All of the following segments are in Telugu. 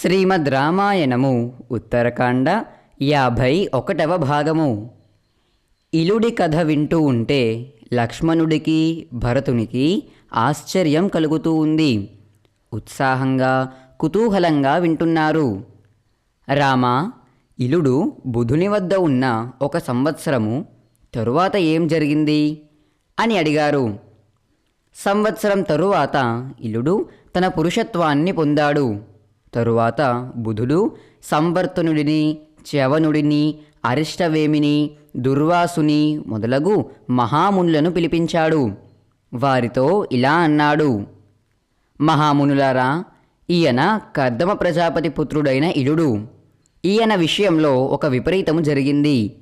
శ్రీమద్ రామాయణము ఉత్తరకాండ యాభై ఒకటవ భాగము. ఇలుడి కథ వింటూ ఉంటే లక్ష్మణుడికి భరతునికి ఆశ్చర్యం కలుగుతూ ఉంది. ఉత్సాహంగా కుతూహలంగా వింటున్నారు. రామ ఇలుడు బుధుని వద్ద ఉన్న ఒక సంవత్సరము తరువాత ఏం జరిగింది? అని అడిగారు. సంవత్సరం తరువాత ఇలుడు తన పురుషత్వాన్ని పొందాడు. తరువాత బుధుడు సంవర్తనుడిని చవనుడిని అరిష్టవేమిని దుర్వాసుని మొదలగు మహామునులను పిలిపించాడు. వారితో ఇలా అన్నాడు. మహామునులారా ఈయన కర్దమ ప్రజాపతి పుత్రుడైన ఇలుడు. ఈయన విషయంలో ఒక విపరీతము జరిగింది.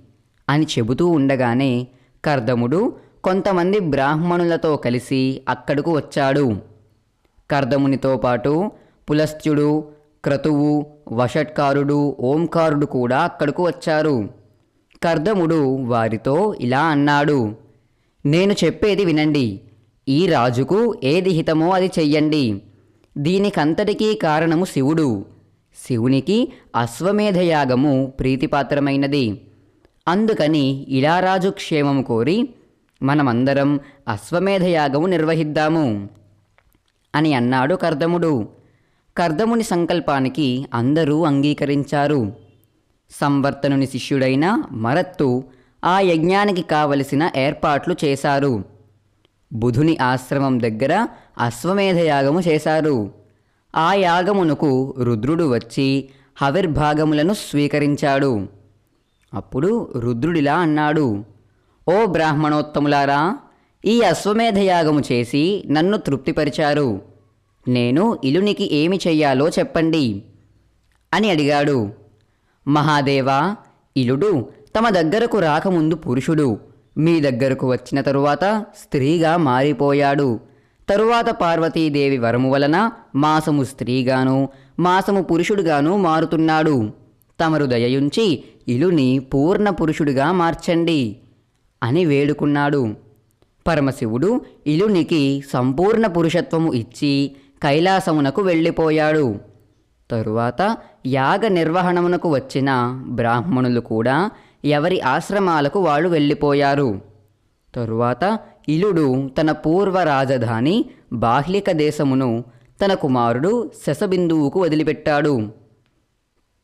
అని చెబుతూ ఉండగానే కర్దముడు కొంతమంది బ్రాహ్మణులతో కలిసి అక్కడకు వచ్చాడు. కర్దమునితో పాటు పులస్త్యుడు క్రతువు వషట్కారుడు ఓంకారుడు కూడా అక్కడకు వచ్చారు. కర్దముడు వారితో ఇలా అన్నాడు నేను చెప్పేది వినండి. ఈ రాజుకు ఏది హితమో అది చెయ్యండి. దీనికంతటికీ కారణము శివుడు. శివునికి అశ్వమేధయాగము ప్రీతిపాత్రమైనది. అందుకని ఇలారాజు క్షేమము కోరి మనమందరం అశ్వమేధయాగము నిర్వహిద్దాము అని అన్నాడు కర్దముడు. కర్దముని సంకల్పానికి అందరూ అంగీకరించారు. సంవర్తనుని శిష్యుడైన మరత్తు ఆ యజ్ఞానికి కావలసిన ఏర్పాట్లు చేశారు. బుధుని ఆశ్రమం దగ్గర అశ్వమేధయాగము చేశారు. ఆ యాగమునకు రుద్రుడు వచ్చి హవిర్భాగములను స్వీకరించాడు. అప్పుడు రుద్రుడిలా అన్నాడు ఓ బ్రాహ్మణోత్తములారా ఈ అశ్వమేధయాగము చేసి నన్ను తృప్తిపరిచారు. నేను ఇలునికి ఏమి చెయ్యాలో చెప్పండి. అని అడిగాడు. మహాదేవా ఇలుడు తమ దగ్గరకు రాకముందు పురుషుడు మీ దగ్గరకు వచ్చిన తరువాత స్త్రీగా మారిపోయాడు. తరువాత పార్వతీదేవి వరము వలన మాసము స్త్రీగాను మాసము పురుషుడుగాను మారుతున్నాడు. తమరు దయయుంచి ఇలుని పూర్ణ పురుషుడిగా మార్చండి అని వేడుకున్నాడు. పరమశివుడు ఇలునికి సంపూర్ణ పురుషత్వము ఇచ్చి కైలాసమునకు వెళ్ళిపోయాడు. తరువాత యాగ నిర్వహణమునకు వచ్చిన బ్రాహ్మణులు కూడా ఎవరి ఆశ్రమాలకు వాళ్ళు వెళ్ళిపోయారు. తరువాత ఇలుడు తన పూర్వ రాజధాని బాహ్లిక దేశమును తన కుమారుడు శశబిందువుకు వదిలిపెట్టాడు.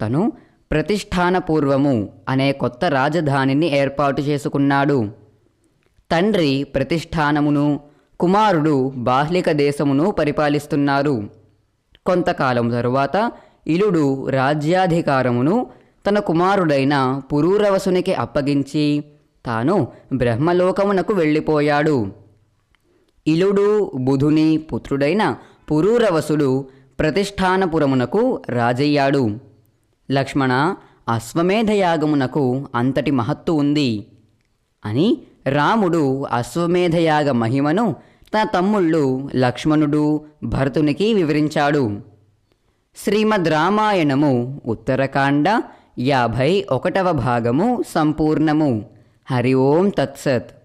తను ప్రతిష్టానపూర్వము అనే కొత్త రాజధానిని ఏర్పాటు చేసుకున్నాడు. తండ్రి ప్రతిష్టానమును కుమారుడు బాహ్లిక దేశమును పరిపాలిస్తున్నారు. కొంతకాలం తరువాత ఇలుడు రాజ్యాధికారమును తన కుమారుడైన పురూరవసునికి అప్పగించి తాను బ్రహ్మలోకమునకు వెళ్ళిపోయాడు. ఇలుడు బుధుని పుత్రుడైన పురూరవసుడు ప్రతిష్టానపురమునకు రాజయ్యాడు. లక్ష్మణ అశ్వమేధయాగమునకు అంతటి మహత్తు ఉంది అని రాముడు అశ్వమేధయాగ మహిమను తన తమ్ముళ్ళు లక్ష్మణుడు భరతునికి వివరించాడు. శ్రీమద్ రామాయణము ఉత్తరకాండ యాభై ఒకటవ భాగము సంపూర్ణము. హరి ఓం తత్సత్.